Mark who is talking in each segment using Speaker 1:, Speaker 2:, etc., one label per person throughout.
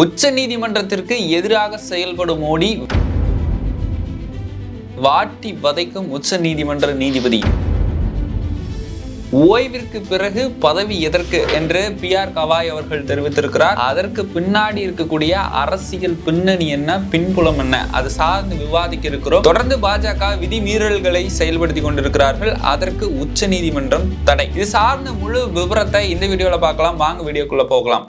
Speaker 1: உச்ச நீதிமன்றத்திற்கு எதிராக செயல்படும் மோடி வாட்டி வதைக்கும் உச்ச நீதிமன்ற நீதிபதி. ஓய்விற்கு பிறகு பதவி எதற்கு என்று பி ஆர் கவாய் அவர்கள் தெரிவித்திருக்கிறார். அதற்கு பின்னாடி இருக்கக்கூடிய அரசியல் பின்னணி என்ன பின்புலம் என்ன அது சார்ந்து விவாதிக்க இருக்கிறோம் தொடர்ந்து பாஜக விதிமீறல்களை செயல்படுத்தி கொண்டிருக்கிறார்கள். அதற்கு உச்ச நீதிமன்றம் தடை. இது சார்ந்த முழு விவரத்தை இந்த வீடியோல பார்க்கலாம். வாங்க வீடியோக்குள்ள போகலாம்.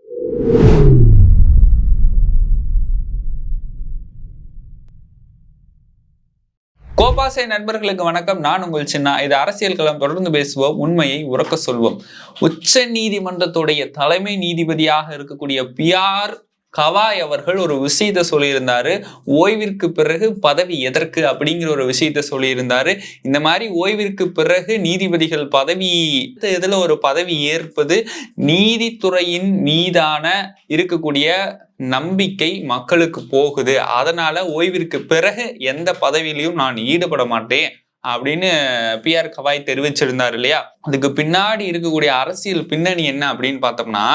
Speaker 1: கோபாசை நண்பர்களுக்கு வணக்கம். நான் உங்கள் சின்ன. இது அரசியல் களம் தொடர்ந்து பேசுவோம். உண்மையை உறக்க சொல்வோம். உச்ச நீதிமன்றத்துடைய தலைமை நீதிபதியாக இருக்கக்கூடிய பி ஆர் கவாய் அவர்கள் ஒரு விஷயத்த சொல்லியிருந்தாரு. ஓய்விற்கு பிறகு பதவி எதற்கு அப்படிங்கிற ஒரு விஷயத்த சொல்லியிருந்தாரு. இந்த மாதிரி ஓய்விற்கு பிறகு நீதிபதிகள் பதவி இதில் ஒரு பதவி ஏற்பது நீதித்துறையின் மீதான இருக்கக்கூடிய நம்பிக்கை மக்களுக்கு போகுது. அதனால ஓய்விற்கு பிறகு எந்த பதவியிலையும் நான் ஈடுபட மாட்டேன் அப்படின்னு பி ஆர் கவாய் தெரிவிச்சிருந்தார் இல்லையா? அதுக்கு பின்னாடி இருக்கக்கூடிய அரசியல் பின்னணி என்ன அப்படின்னு பார்த்தோம்னா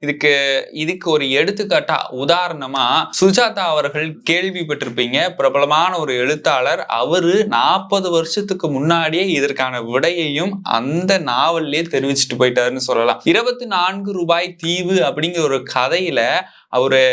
Speaker 1: இதுக்கு இதுக்கு ஒரு எடுத்துக்காட்டா உதாரணமா சுஜாதா அவர்கள் கேள்விப்பட்டிருப்பீங்க பிரபலமான ஒரு எழுத்தாளர். அவரு நாற்பது வருஷத்துக்கு முன்னாடியே இதற்கான விடையையும் அந்த நாவல்லே தெரிவிச்சுட்டு போயிட்டாருன்னு சொல்லலாம். இருபத்தி நான்கு ரூபாய் தீவு அப்படிங்கிற ஒரு கதையில அவரு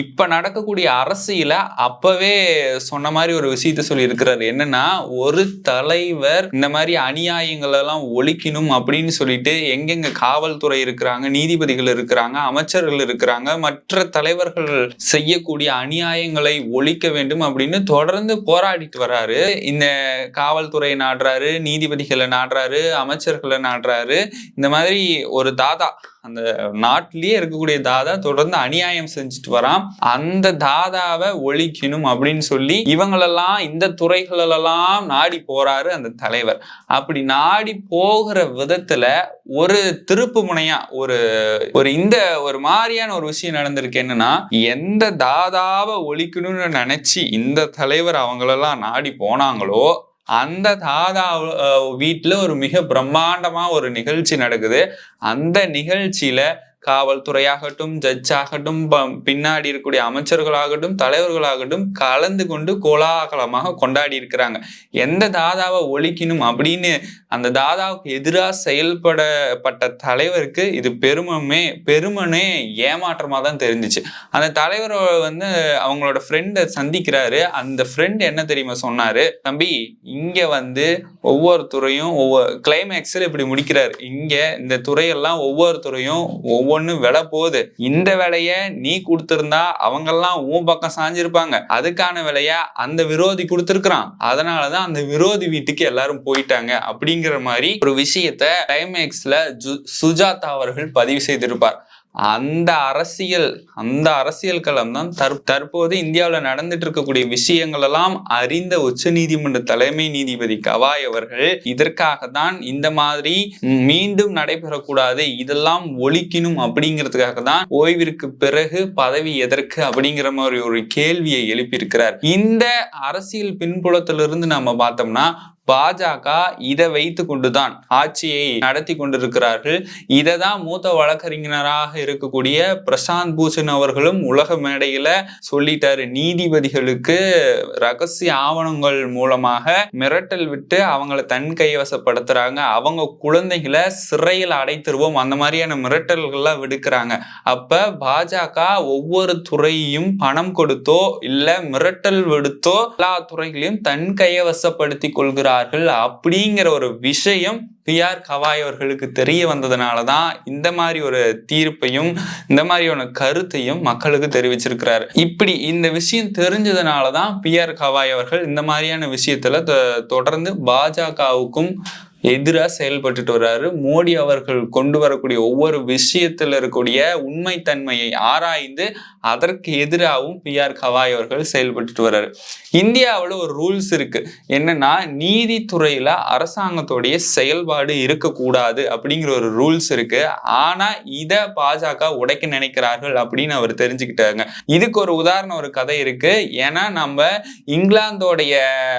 Speaker 1: இப்ப நடக்கக்கூடிய அரசியல அப்பவே சொன்ன மாதிரி ஒரு விஷயத்த சொல்லி இருக்கிறாரு என்னன்னா ஒரு தலைவர் இந்த மாதிரி அநியாயங்கள் எல்லாம் ஒழிக்கணும் அப்படின்னு சொல்லிட்டு எங்கெங்க காவல்துறை இருக்கிறாங்க நீதிபதிகள் இருக்கிறாங்க அமைச்சர்கள் இருக்கிறாங்க மற்ற தலைவர்கள் செய்யக்கூடிய அநியாயங்களை ஒழிக்க வேண்டும் அப்படின்னு தொடர்ந்து போராடிட்டு வராரு. இந்த காவல்துறை நாடுறாரு நீதிபதிகளை நாடுறாரு அமைச்சர்களை நாடுறாரு. இந்த மாதிரி ஒரு தாதா அந்த நாட்டிலேயே இருக்கக்கூடிய தாதா தொடர்ந்து அநியாயம் செஞ்சுட்டு வரான். அந்த தாதாவை ஒழிக்கணும் அப்படின்னு சொல்லி இவங்களெல்லாம் இந்த துறைகளெல்லாம் நாடி போறாரு அந்த தலைவர். அப்படி நாடி போகிற விதத்துல ஒரு திருப்பு முனையா ஒரு ஒரு இந்த ஒரு மாதிரியான ஒரு விஷயம் நடந்திருக்கு என்னன்னா எந்த தாதாவை ஒழிக்கணும்னு நினைச்சு இந்த தலைவர் அவங்களெல்லாம் நாடி போனாங்களோ அந்த தாதா வீட்டில் வீட்டுல ஒரு மிக பிரம்மாண்டமா ஒரு நிகழ்ச்சி நடக்குது. அந்த நிகழ்ச்சியில காவல்துறையாகட்டும் ஜட்ஜ் ஆகட்டும் பின்னாடி இருக்கக்கூடிய அமைச்சர்களாகட்டும் தலைவர்களாகட்டும் கலந்து கொண்டு கோலாகலமாக கொண்டாடி இருக்கிறாங்க எந்த தாதாவை ஒழிக்கணும் அப்படின்னு அந்த தாதாவுக்கு எதிராக செயல்படப்பட்ட தலைவருக்கு இது பெருமமே பெருமனே ஏமாற்றமா தான் தெரிஞ்சுச்சு. அந்த தலைவர் வந்து அவங்களோட ஃப்ரெண்டை சந்திக்கிறாரு. அந்த ஃப்ரெண்ட் என்ன தெரியுமா சொன்னாரு? தம்பி இங்க வந்து ஒவ்வொரு துறையும் ஒவ்வொரு கிளைமேக்ஸில் இப்படி முடிக்கிறாரு. இங்க இந்த துறையெல்லாம் ஒவ்வொரு துறையும் ஒவ்வொரு ஒவ்வொன்றும் விலை போகுது. இந்த விலைய நீ கொடுத்திருந்தா அவங்கெல்லாம் உன் பக்கம் சாஞ்சிருப்பாங்க. அதுக்கான விலைய அந்த விரோதி கொடுத்திருக்கிறான். அதனாலதான் அந்த விரோதி வீட்டுக்கு எல்லாரும் போயிட்டாங்க அப்படிங்கிற மாதிரி ஒரு விஷயத்த டைமேக்ஸ்ல சுஜாதா அவர்கள் பதிவு செய்திருப்பார். அந்த அரசியல் அந்த அரசியல் களம் தான் தற் தற்போது இந்தியாவில் நடந்துட்டு இருக்கக்கூடிய விஷயங்கள் எல்லாம் அறிந்த உச்ச நீதிமன்ற தலைமை நீதிபதி கவாய் அவர்கள் இதற்காக தான் இந்த மாதிரி மீண்டும் நடைபெறக்கூடாது இதெல்லாம் ஒழிக்கணும் அப்படிங்கிறதுக்காக தான் ஓய்விற்கு பிறகு பதவி எதற்கு அப்படிங்கிற மாதிரி ஒரு கேள்வியை எழுப்பியிருக்கிறார். இந்த அரசியல் பின்புலத்திலிருந்து நம்ம பார்த்தோம்னா பாஜக இதை வைத்து கொண்டுதான் ஆட்சியை நடத்தி கொண்டிருக்கிறார்கள். இதை தான் மூத்த வழக்கறிஞராக இருக்கக்கூடிய பிரசாந்த் பூஷன் அவர்களும் உலக மேடையில சொல்லிட்டாரு. நீதிபதிகளுக்கு ரகசிய ஆவணங்கள் மூலமாக மிரட்டல் விட்டு அவங்கள தன் கைவசப்படுத்துறாங்க. அவங்க குழந்தைகளை சிறையில் அடைத்திருவோம். அந்த மாதிரியான மிரட்டல்கள்லாம் விடுக்கிறாங்க. அப்ப பாஜக ஒவ்வொரு துறையையும் பணம் கொடுத்தோ இல்ல மிரட்டல் விடுத்தோ எல்லா துறைகளையும் தன் கையவசப்படுத்தி இருக்கிறார்கள் அப்படிங்கிற ஒரு விஷயம் பி ஆர் கவாய் அவர்களுக்கு தெரிய வந்ததுனால தான் இந்த மாதிரி ஒரு தீர்ப்பையும் இந்த மாதிரியான கருத்தையும் மக்களுக்கு தெரிவிச்சிருக்கிறாரு. இப்படி இந்த விஷயம் தெரிஞ்சதுனால தான் பி ஆர் கவாய் அவர்கள் இந்த மாதிரியான விஷயத்துல தொடர்ந்து பாஜகவுக்கும் எதிராக செயல்பட்டுட்டு வர்றாரு. மோடி அவர்கள் கொண்டு வரக்கூடிய ஒவ்வொரு விஷயத்தில் இருக்கக்கூடிய உண்மைத்தன்மையை ஆராய்ந்து அதற்கு எதிராகவும் பி ஆர் கவாய் அவர்கள் செயல்பட்டுட்டு வர்றாரு. இந்தியாவில் ஒரு ரூல்ஸ் இருக்கு. என்னன்னா நீதித்துறையில அரசாங்கத்துடைய செயல்பாடு இருக்கக்கூடாது அப்படிங்கிற ஒரு ரூல்ஸ் இருக்கு. ஆனா இதை பாஜக உடைக்க நினைக்கிறார்கள் அப்படின்னு அவர் தெரிஞ்சுக்கிட்டாங்க. இதுக்கு ஒரு உதாரணம் ஒரு கதை இருக்கு. ஏன்னா நம்ம இங்கிலாந்தோடைய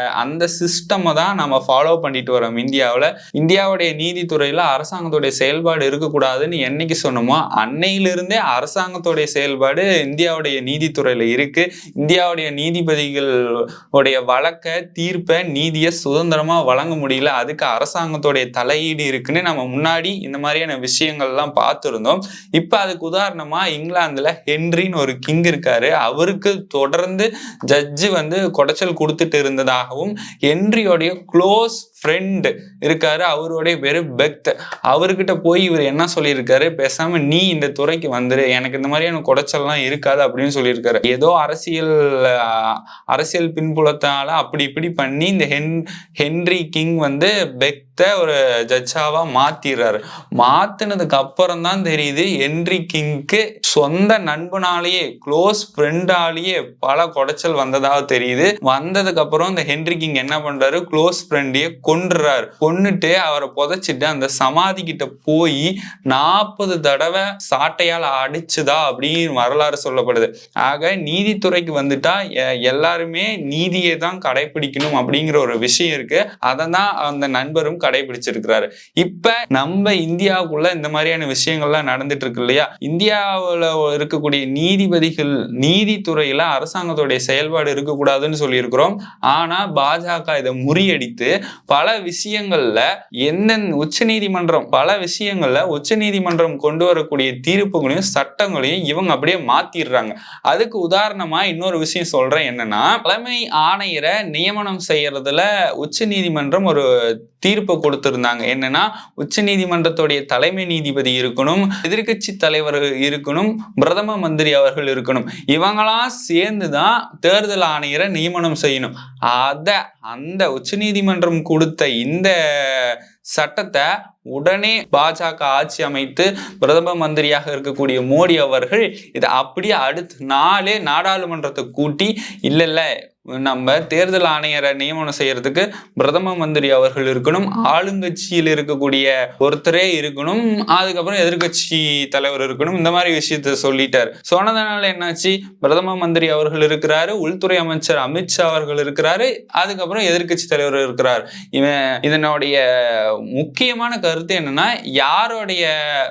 Speaker 1: அந்த சிஸ்டமை தான் நம்ம ஃபாலோ பண்ணிட்டு வரோம் இந்தியாவில். இந்தியாவுடைய நீதித்துறையில அரசாங்கத்துடைய செயல்பாடு இருக்கக்கூடாதுன்னு என்னைக்கு சொன்னோமோ அன்னையிலிருந்தே அரசாங்கத்துடைய செயல்பாடு இந்தியாவுடைய நீதித்துறையில இருக்கு. இந்தியாவுடைய நீதிபதிகள் உடைய வழக்க தீர்ப்பை நீதியை சுதந்திரமா வழங்க முடியல. அதுக்கு அரசாங்கத்துடைய தலையீடு இருக்குன்னு நம்ம முன்னாடி இந்த மாதிரியான விஷயங்கள்லாம் பார்த்துருந்தோம். இப்ப அதுக்கு உதாரணமா இங்கிலாந்துல ஹென்ரின்னு ஒரு கிங் இருக்காரு. அவருக்கு தொடர்ந்து ஜட்ஜு வந்து குடைச்சல் கொடுத்துட்டு இருந்ததாகவும் ஹென்ரியோடைய க்ளோஸ் ஃப்ரெண்டு இருக்காரு அவருடைய பேரு பெக்த். அவர்கிட்ட போய் இவர் என்ன சொல்லியிருக்காரு? பேசாம நீ இந்த துறைக்கு வந்துரு. எனக்கு இந்த மாதிரியான குடைச்சல்லாம் இருக்காது அப்படின்னு சொல்லியிருக்காரு. ஏதோ அரசியல் அரசியல் பின்புலத்தால அப்படி இப்படி பண்ணி இந்த ஹென் ஹென்ரி கிங் வந்து பெக் ஒரு ஜட்ஜாவா மாத்திடுறாரு மாத்தினதுக்கு அப்புறம் தான் தெரியுது ஹென்ரி கிங்க்கு சொந்த நண்பனாலேயே க்ளோஸ் ஃப்ரெண்டாலேயே பல குடைச்சல் வந்ததாக தெரியுது. வந்ததுக்கு அப்புறம் இந்த ஹென்ரி கிங் என்ன பண்றாரு? க்ளோஸ் ஃப்ரெண்டையே கொன்றுறாரு. கொன்னுட்டு அவரை புதைச்சிட்டு அந்த சமாதி கிட்ட போய் நாற்பது தடவை சாட்டையால் அடிச்சுதா அப்படின்னு வரலாறு சொல்லப்படுது. ஆக நீதித்துறைக்கு வந்துட்டா எ- எல்லாருமே நீதியை தான் கடைபிடிக்கணும் அப்படிங்கிற ஒரு விஷயம் இருக்கு. அதை தான் அந்த நண்பரும் கடைபிடிச்சிருக்கிறாரு. இப்ப நம்ம இந்தியாவுக்குள்ள இந்த மாதிரியான விஷயங்கள்லாம் நடந்துட்டு இருக்கு இல்லையா? இந்தியாவுல இருக்கக்கூடிய நீதிபதிகள் நீதித்துறையில அரசாங்கத்துடைய செயல்பாடு இருக்கக்கூடாதுன்னு சொல்லியிருக்கிறோம். ஆனா பாஜக இதை முறியடித்து பல விஷயங்கள்ல எந்தெந்த உச்ச நீதிமன்றம் பல விஷயங்கள்ல உச்ச நீதிமன்றம் கொண்டு வரக்கூடிய தீர்ப்புகளையும் சட்டங்களையும் இவங்க அப்படியே மாத்திடுறாங்க. அதுக்கு உதாரணமா இன்னொரு விஷயம் சொல்றேன் என்னன்னா தலைமை ஆணையரை நியமனம் செய்யறதுல உச்ச நீதிமன்றம் ஒரு தீர்ப்பு கொடுத்திருந்தாங்க. என்னன்னா உச்ச நீதிமன்றத்துடைய தலைமை நீதிபதி இருக்கணும் எதிர்க்கட்சி தலைவர் இருக்கணும் பிரதம மந்திரி அவர்கள் இருக்கணும். இவங்களாம் சேர்ந்து தான் தேர்தல் ஆணையரை நியமனம் செய்யணும். அத அந்த உச்ச நீதிமன்றம் கொடுத்த இந்த சட்டத்தை உடனே பாஜக ஆட்சி அமைத்து பிரதம மந்திரியாக இருக்கக்கூடிய மோடி அவர்கள் இதை அப்படியே அடுத்த நாளே நாடாளுமன்றத்தை கூட்டி இல்லை இல்லை நம்ம தேர்தல் ஆணையரை நியமனம் செய்யறதுக்கு பிரதம மந்திரி அவர்கள் இருக்கணும் ஆளுங்கட்சியில் இருக்கக்கூடிய ஒருத்தரே இருக்கணும் அதுக்கப்புறம் எதிர்க்கட்சி தலைவர் இருக்கணும் இந்த மாதிரி விஷயத்த சொல்லிட்டார். சொன்னதனால என்னாச்சு? பிரதம மந்திரி அவர்கள் இருக்கிறாரு உள்துறை அமைச்சர் அமித்ஷா அவர்கள் இருக்கிறாரு அதுக்கப்புறம் எதிர்க்கட்சி தலைவர் இருக்கிறார். இவன் இதனுடைய முக்கியமான கருத்து என்னன்னா யாருடைய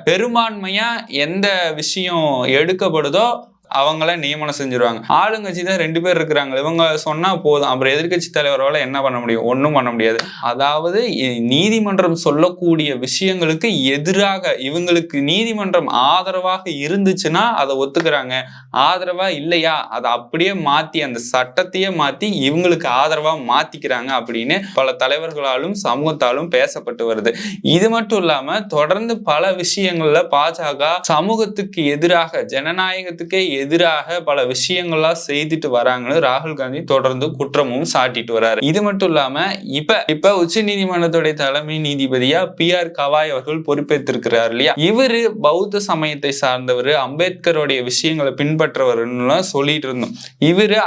Speaker 1: பெரும்பான்மையா எந்த விஷயம் எடுக்கப்படுதோ அவங்கள நியமனம் செஞ்சிருவாங்க. ஆளுங்கட்சி தான் ரெண்டு பேர் இருக்கிறாங்க. இவங்க சொன்னா போதும். அப்புறம் எதிர்கட்சி தலைவரால என்ன பண்ண முடியும்? ஒன்றும் பண்ண முடியாது. அதாவது நீதிமன்றம் சொல்லக்கூடிய விஷயங்களுக்கு எதிராக இவங்களுக்கு நீதிமன்றம் ஆதரவாக இருந்துச்சுன்னா அதை ஒத்துக்கிறாங்க. ஆதரவா இல்லையா? அதை அப்படியே மாத்தி அந்த சட்டத்தையே மாத்தி இவங்களுக்கு ஆதரவா மாத்திக்கிறாங்க அப்படின்னு பல தலைவர்களாலும் சமூகத்தாலும் பேசப்பட்டு வருது. இது மட்டும் இல்லாம தொடர்ந்து பல விஷயங்கள்ல பாஜக சமூகத்துக்கு எதிராக ஜனநாயகத்துக்கே எதிராக பல விஷயங்கள்லாம் செய்துட்டு வராங்கன்னு ராகுல் காந்தி தொடர்ந்து குற்றமும் சாட்டிட்டு வராரு. இது மட்டும் இல்லாம இப்ப இப்ப உச்ச நீதிமன்றத்துடைய தலைமை நீதிபதியா பி ஆர் கவாய் அவர்கள் பொறுப்பேற்றிருக்கிறார் இல்லையா? இவரு பௌத்த சமயத்தை சார்ந்தவர் அம்பேத்கருடைய விஷயங்களை பின்பற்றவர்னு சொல்லிட்டு இருந்தோம். இவரு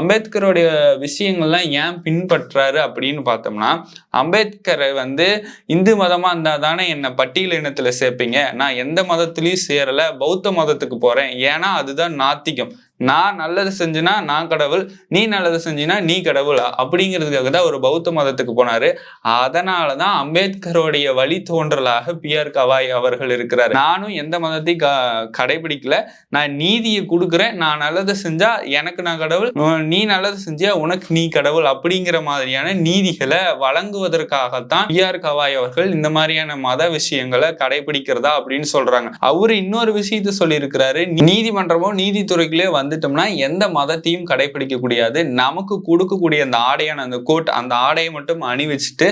Speaker 1: அம்பேத்கருடைய விஷயங்கள்லாம் ஏன் பின்பற்றாரு அப்படின்னு பார்த்தோம்னா அம்பேத்கரை வந்து இந்து மதமா இருந்தா தானே என்னை பட்டியல் இனத்துல சேர்ப்பீங்க. நான் எந்த மதத்திலயும் சேரல பௌத்த மதத்துக்கு போறேன். ஏன்னா அதுதான் நாத்திகம். நான் நல்லது செஞ்சுனா நான் கடவுள் நீ நல்லது செஞ்சுனா நீ கடவுள் அப்படிங்கிறதுக்காக தான் ஒரு பௌத்த மதத்துக்கு போனாரு. அதனால தான் அம்பேத்கருடைய வழி தோன்றலாக பி ஆர் கவாய் அவர்கள் இருக்கிறார். நானும் எந்த மதத்தையும் க- கடைபிடிக்கல. நான் நீதியை கொடுக்குறேன். நான் நல்லது செஞ்சா எனக்கு நான் கடவுள் நீ நல்லது செஞ்சியா உனக்கு நீ கடவுள் அப்படிங்கிற மாதிரியான நீதிகளை வழங்குவதற்காகத்தான் பி ஆர் கவாய் அவர்கள் இந்த மாதிரியான மத விஷயங்களை கடைபிடிக்கிறதா அப்படின்னு சொல்றாங்க. அவரு இன்னொரு விஷயத்த சொல்லியிருக்கிறாரு. நீதிமன்றமோ நீதித்துறைக்குள்ளே வந்துட்டோம்னா எந்த மதத்தையும் கடைபிடிக்க கூடியது நமக்கு கொடுக்கக்கூடிய அந்த ஆடையான அந்த கோட் அந்த ஆடையை மட்டும் அணிவிச்சுட்டு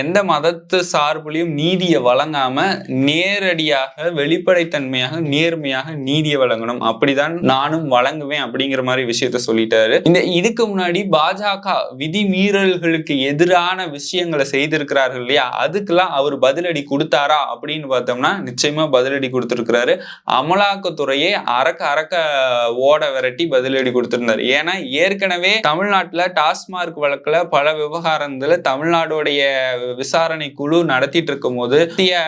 Speaker 1: எந்த மதத்து சார்புலையும் நீதியை வழங்காம நேரடியாக வெளிப்படைத்தன்மையாக நேர்மையாக நீதியை வழங்கணும். அப்படிதான் நானும் வழங்குவேன் அப்படிங்கிற மாதிரி விஷயத்த சொல்லிட்டாரு. இந்த இதுக்கு முன்னாடி பாஜக விதி மீறல்களுக்கு எதிரான விஷயங்களை செய்திருக்கிறார்கள் இல்லையா? அதுக்கெல்லாம் அவர் பதிலடி கொடுத்தாரா அப்படின்னு பார்த்தோம்னா நிச்சயமா பதிலடி கொடுத்திருக்கிறாரு. அமலாக்கத்துறையை அறக்க அறக்க ஓட விரட்டி மிரட்டி பதிலடி கொடுத்திருந்தார். ஏன்னா ஏற்கனவே தமிழ்நாட்டுல டாஸ்மார்க் வழக்குல பல விவகாரங்களை தமிழ்நாடுடைய விசாரணை குழு நடத்திட்டு இருக்கும் போது மத்திய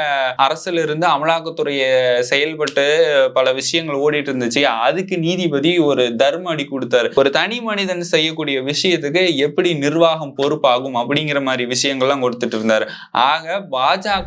Speaker 1: அரசுல இருந்து அமலாக்கத்துறையை செயல்பட்டு பல விஷயங்கள் ஓடிட்டு இருந்துச்சு. அதுக்கு நீதிபதி ஒரு தர்ம அடி கொடுத்தாரு. ஒரு தனி மனிதன் செய்யக்கூடிய விஷயத்துக்கு எப்படி நிர்வாகம் பொறுப்பாகும் அப்படிங்கிற மாதிரி விஷயங்கள்லாம் கொடுத்துட்டு இருந்தாரு. ஆக பாஜக